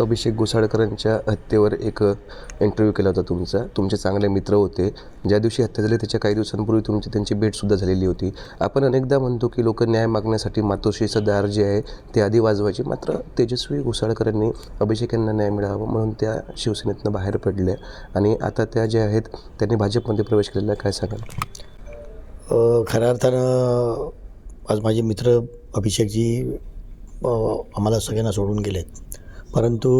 अभिषेक घोसाळकरांच्या हत्येवर एक इंटरव्ह्यू केला होता तुमचा. तुमचे चांगले मित्र होते. ज्या दिवशी हत्या झाली त्याच्या काही दिवसांपूर्वी तुमची त्यांची भेटसुद्धा झालेली होती. आपण अनेकदा म्हणतो की लोक न्याय मागण्यासाठी मातोश्रीचं दार जे आहे ते आधी वाजवायचे. मात्र तेजस्वी घोसाळकरांनी अभिषेक यांना न्याय मिळावा म्हणून त्या शिवसेनेतनं बाहेर पडल्या. आणि आता त्या ज्या आहेत त्यांनी भाजपमध्ये प्रवेश केलेला काय सांगाल? खऱ्या अर्थानं आज माझे मित्र अभिषेकजी आम्हाला सगळ्यांना सोडून गेलेत. परंतु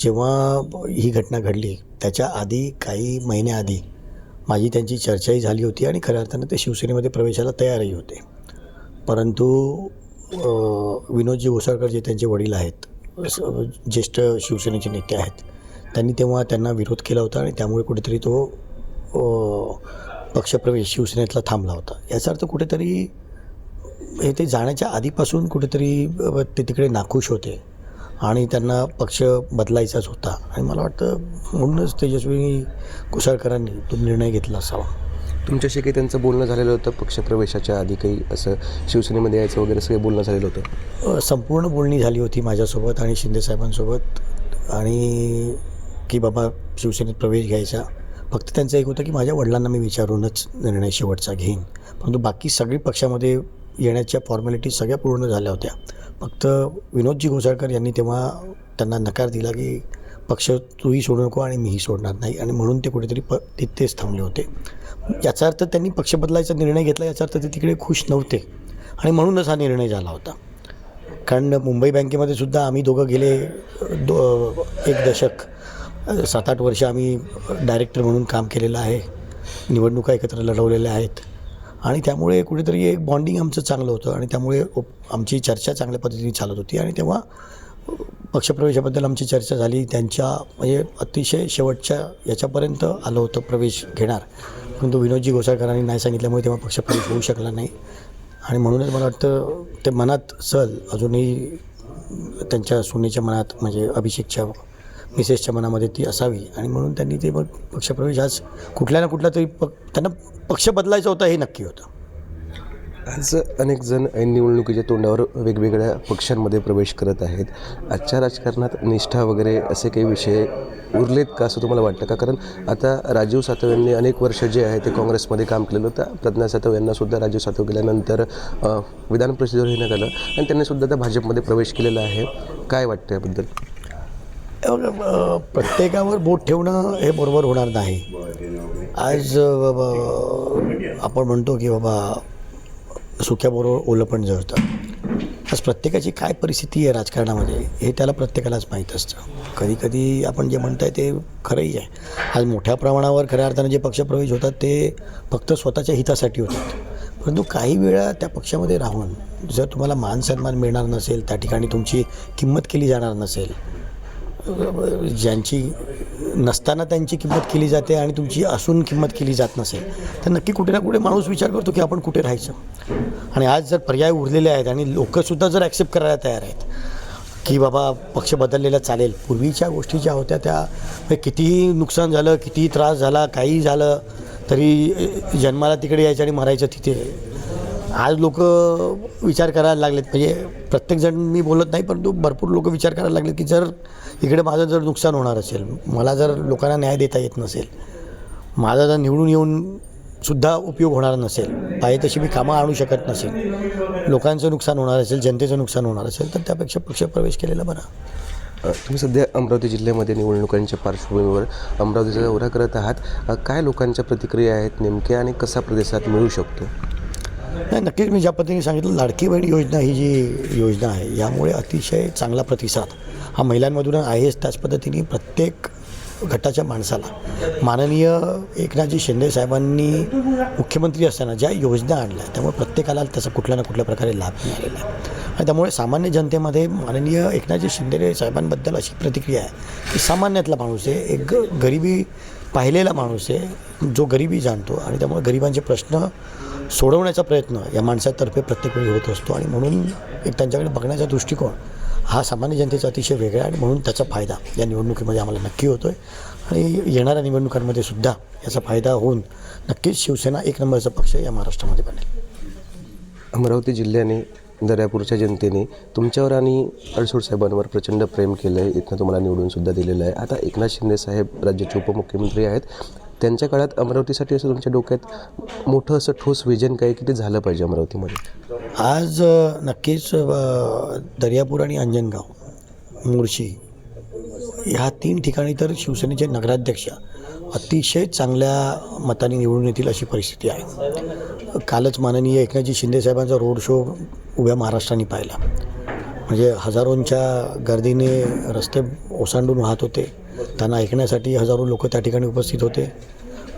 जेव्हा ही घटना घडली त्याच्या आधी काही महिन्याआधी माझी त्यांची चर्चाही झाली होती आणि खऱ्या अर्थानं ते शिवसेनेमध्ये प्रवेशाला तयारही होते. परंतु विनोदजी घोसाळकर जे त्यांचे वडील आहेत ज्येष्ठ शिवसेनेचे नेते आहेत त्यांनी तेव्हा त्यांना विरोध केला होता आणि त्यामुळे कुठेतरी तो पक्षप्रवेश शिवसेनेतला थांबला होता. याचा अर्थ कुठेतरी हे ते जाण्याच्या आधीपासून कुठेतरी ते तिकडे नाखुश होते. आणि त्यांना पक्ष बदलायचाच होता. आणि मला वाटतं म्हणूनच तेजस्वी कुसाळकरांनी तो निर्णय घेतला असावा. तुमच्याशी काही त्यांचं बोलणं झालेलं होतं? पक्षप्रवेशाच्या आधी काही असं शिवसेनेमध्ये यायचं वगैरे सगळं बोलणं झालेलं होतं? संपूर्ण बोलणी झाली होती माझ्यासोबत आणि शिंदेसाहेबांसोबत आणि की बाबा शिवसेनेत प्रवेश घ्यायचा. फक्त त्यांचं एक होतं की माझ्या वडिलांना मी विचारूनच निर्णय शेवटचा घेईन. परंतु बाकी सगळी पक्षामध्ये येण्याच्या फॉर्मॅलिटी सगळ्या पूर्ण झाल्या होत्या. फक्त विनोदजी घोसाळकर यांनी तेव्हा त्यांना नकार दिला की पक्ष तूही सोडू नको आणि मीही सोडणार नाही. आणि म्हणून ते कुठेतरी प तिथेच थांबले होते. याचा अर्थ त्यांनी पक्ष बदलायचा निर्णय घेतला याचा अर्थ ते तिकडे खुश नव्हते. आणि म्हणूनच हा निर्णय झाला होता. कारण मुंबई बँकेमध्ये सुद्धा आम्ही दोघं गेले दो एक दशक सात आठ वर्ष आम्ही डायरेक्टर म्हणून काम केलेलं आहे. निवडणुका एकत्र लढवलेल्या आहेत. आणि त्यामुळे कुठेतरी एक बॉन्डिंग आमचं चांगलं होतं आणि त्यामुळे आमची चर्चा चांगल्या पद्धतीने चालत होती. आणि तेव्हा पक्षप्रवेशाबद्दल आमची चर्चा झाली. त्यांच्या म्हणजे अतिशय शेवटच्या याच्यापर्यंत आलं होतं प्रवेश घेणार. परंतु विनोदजी घोसाळकरांनी नाही सांगितल्यामुळे तेव्हा पक्षप्रवेश होऊ शकला नाही. आणि म्हणूनच मला वाटतं ते मनात सल अजूनही त्यांच्या सुनेच्या मनात म्हणजे अभिषेकच्या मिसेसच्या मनामध्ये ती असावी. आणि म्हणून त्यांनी ते मग पक्षप्रवेश आज कुठल्या ना कुठला तरी पक त्यांना पक्ष बदलायचा होता हे नक्की होतं. आज अनेक जण ऐन निवडणुकीच्या तोंडावर वेगवेगळ्या पक्षांमध्ये प्रवेश करत आहेत. आजच्या राजकारणात निष्ठा वगैरे असे काही विषय उरलेत का असं तुम्हाला वाटतं का? कारण आता राजीव सातव यांनी अनेक वर्ष जे आहे ते काँग्रेसमध्ये काम केलेलं होतं. प्रज्ञा सातव यांनासुद्धा राजीव सातव गेल्यानंतर विधान परिषदेवर येण्यात आलं. आणि त्यांनीसुद्धा आता त्या भाजपमध्ये प्रवेश केलेला आहे. काय वाटतं याबद्दल? प्रत्येकावर बोट ठेवणं हे बरोबर होणार नाही. आज आपण म्हणतो की बाबा सुक्याबरोबर ओलं पण जळतं. आज प्रत्येकाची काय परिस्थिती आहे राजकारणामध्ये हे त्याला प्रत्येकालाच माहीत असतं. कधी कधी आपण जे म्हणताय ते खरंही आहे. आज मोठ्या प्रमाणावर खऱ्या अर्थानं जे पक्षप्रवेश होतात ते फक्त स्वतःच्या हितासाठी होतात. परंतु काही वेळा त्या पक्षामध्ये राहून जर तुम्हाला मान सन्मान मिळणार नसेल त्या ठिकाणी तुमची किंमत केली जाणार नसेल ज्यांची नसताना त्यांची किंमत केली जाते आणि तुमची असून किंमत केली जात नसेल तर नक्की कुठे ना कुठे माणूस विचार करतो की आपण कुठे राहायचं. आणि आज जर पर्याय उरलेले आहेत आणि लोकंसुद्धा जर ॲक्सेप्ट करायला तयार आहेत की बाबा पक्ष बदललेला चालेल पूर्वीच्या गोष्टी ज्या होत्या त्या म्हणजे कितीही नुकसान झालं कितीही त्रास झाला काही झालं तरी जन्माला तिकडे यायचं आणि मरायचं तिथे. आज लोक विचार करायला लागलेत. म्हणजे प्रत्येकजण मी बोलत नाही परंतु भरपूर लोक विचार करायला लागलेत की जर इकडे माझं जर नुकसान होणार असेल मला जर लोकांना न्याय देता येत नसेल माझा जर निवडून येऊन सुद्धा उपयोग होणार नसेल पाहिजे तशी मी कामं आणू शकत नसेल लोकांचं नुकसान होणार असेल जनतेचं नुकसान होणार असेल तर त्यापेक्षा पक्ष प्रवेश केलेला बरा. तुम्ही सध्या अमरावती जिल्ह्यामध्ये निवडणुकांच्या पार्श्वभूमीवर अमरावतीचा दौरा करत आहात. काय लोकांच्या प्रतिक्रिया आहेत नेमक्या आणि कसा प्रतिसाद मिळू शकतो? नाही नक्कीच मी ज्या पद्धतीने सांगितलं लाडकी बहीण योजना ही जी योजना आहे यामुळे अतिशय चांगला प्रतिसाद हा महिलांमधून आहेच. त्याच पद्धतीने प्रत्येक गटाच्या माणसाला माननीय एकनाथजी शिंदे साहेबांनी मुख्यमंत्री असताना ज्या योजना आणल्या त्यामुळे प्रत्येकाला त्याचा कुठल्या ना कुठल्या प्रकारे लाभ मिळालेला आहे. आणि त्यामुळे सामान्य जनतेमध्ये माननीय एकनाथजी शिंदे साहेबांबद्दल अशी प्रतिक्रिया आहे की सामान्यातला माणूस आहे एक गरिबी पाहिलेला माणूस आहे जो गरिबी जाणतो आणि त्यामुळे गरिबांचे प्रश्न सोडवण्याचा प्रयत्न या माणसातर्फे प्रत्येक वेळी होत असतो. आणि म्हणून एक त्यांच्याकडे बघण्याचा दृष्टिकोन हा सामान्य जनतेचा अतिशय वेगळा आहे आणि म्हणून त्याचा फायदा या निवडणुकीमध्ये आम्हाला नक्की होतो आहे आणि येणाऱ्या निवडणुकांमध्ये सुद्धा याचा फायदा होऊन नक्कीच शिवसेना एक नंबरचा पक्ष या महाराष्ट्रामध्ये बनेल. अमरावती जिल्ह्याने दर्यापूरच्या जनतेने तुमच्यावर आणि अडसूळ साहेबांवर प्रचंड प्रेम केलं आहे इथनं तुम्हाला निवडूनसुद्धा दिलेलं आहे. आता एकनाथ शिंदे साहेब राज्याचे उपमुख्यमंत्री आहेत. त्यांच्या काळात अमरावतीसाठी असं तुमच्या डोक्यात मोठं असं ठोस विजन काय की ते झालं पाहिजे अमरावतीमध्ये? आज नक्कीच दर्यापूर आणि अंजनगाव मुळशी ह्या तीन ठिकाणी तर शिवसेनेचे नगराध्यक्ष अतिशय चांगल्या मताने निवडून येतील अशी परिस्थिती आहे. कालच माननीय एकनाथजी शिंदे साहेबांचा रोड शो उभ्या महाराष्ट्राने पाहिला. म्हणजे हजारोंच्या गर्दीने रस्ते ओसांडून वाहत होते. त्यांना ऐकण्यासाठी हजारो लोक त्या ठिकाणी उपस्थित होते.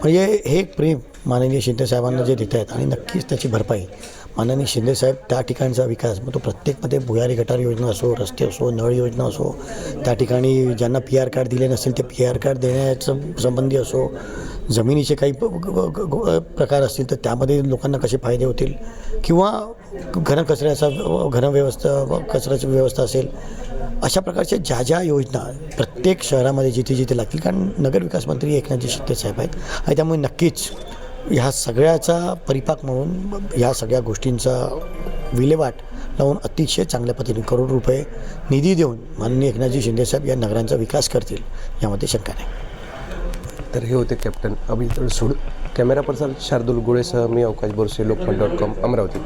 म्हणजे हे एक प्रेम माननीय शिंदे साहेबांना जे देत आहेत आणि नक्कीच त्याची भरपाई माननीय शिंदे साहेब त्या ठिकाणचा विकास मग तो प्रत्येकमध्ये भुयारी गटार योजना असो रस्ते असो नळ योजना असो त्या ठिकाणी ज्यांना पी आर कार्ड दिले नसेल ते पी आर कार्ड देण्याचं संबंधी असो जमिनीचे काही प्रकार असतील तर त्यामध्ये लोकांना कसे फायदे होतील? किंवा घनकचऱ्याचा घनव्यवस्था कचऱ्याची व्यवस्था असेल अशा प्रकारच्या ज्या ज्या योजना प्रत्येक शहरामध्ये जिथे जिथे लागतील कारण नगरविकास मंत्री एकनाथजी शिंदे साहेब आहेत आणि त्यामुळे नक्कीच ह्या सगळ्याचा परिपाक म्हणून ह्या सगळ्या गोष्टींचा विल्हेवाट लावून अतिशय चांगल्या पद्धतीने करोड रुपये निधी देऊन माननीय एकनाथजी शिंदेसाहेब या नगरांचा विकास करतील यामध्ये शंका नाही. तर हे होते captain Abhijit Adsul camera person Shardul गुळेसह मी अवकाश बोरसे लोकमत डॉट कॉम अमरावती.